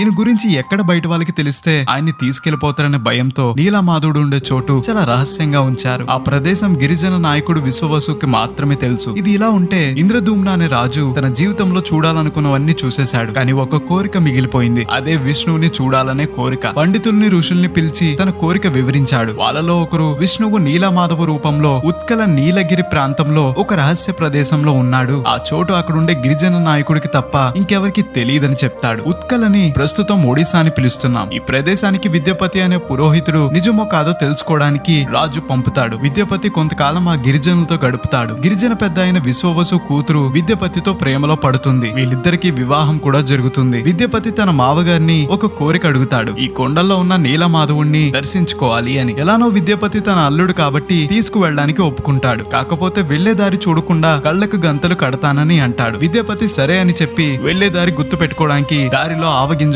ఈయన గురించి ఎక్కడ బయట వాళ్ళకి తెలిస్తే ఆయన్ని తీసుకెళ్ళిపోతారనే భయంతో నీలమాధుడు ఉండే చోటు చాలా రహస్యంగా ఉంచారు. ఆ ప్రదేశం గిరిజన నాయకుడు విశ్వవసుకి మాత్రమే తెలుసు. ఇది ఇలా ఉంటే ఇంద్రధూమ్న అనే రాజు తన జీవితంలో చూడాలనుకున్నవన్నీ చూసేశాడు. కానీ ఒక కోరిక మిగిలిపోయింది. అదే విష్ణువుని చూడాలనే కోరిక. పండితుల్ని ఋషుల్ని పిలిచి తన కోరిక వివరించాడు. వాళ్ళలో ఒకరు విష్ణువు నీలమాధవ రూపంలో ఉత్కల నీలగిరి ప్రాంతంలో ఒక రహస్య ప్రదేశంలో ఉన్నాడు. ఆ చోటు అక్కడుండే గిరిజన నాయకుడికి తప్ప ఇంకెవరికి తెలియదని చెప్తాడు. ఉత్కలని ప్రస్తుతం ఒడిశా అని పిలుస్తున్నాం. ఈ ప్రదేశానికి విద్యాపతి అనే పురోహితుడు నిజమో కాదో తెలుసుకోవడానికి రాజు పంపుతాడు. విద్యాపతి కొంతకాలం ఆ గిరిజనులతో గడుపుతాడు. గిరిజన పెద్ద అయిన విశ్వవసు కూతురు విద్యాపతితో ప్రేమలో పడుతుంది. వీళ్ళిద్దరికి వివాహం కూడా జరుగుతుంది. విద్యాపతి తన మావగారిని ఒక కోరిక అడుగుతాడు. ఈ కొండల్లో ఉన్న నీలమాధవుణ్ణి దర్శించుకోవాలి అని. ఎలానో విద్యాపతి తన అల్లుడు కాబట్టి తీసుకువెళ్ళడానికి ఒప్పుకుంటాడు. కాకపోతే వెళ్ళేదారి చూడకుండా కళ్ళకు గంతలు కడతానని అంటాడు. విద్యాపతి సరే అని చెప్పి వెళ్ళేదారి గుర్తు పెట్టుకోవడానికి దారిలో ఆవగింజ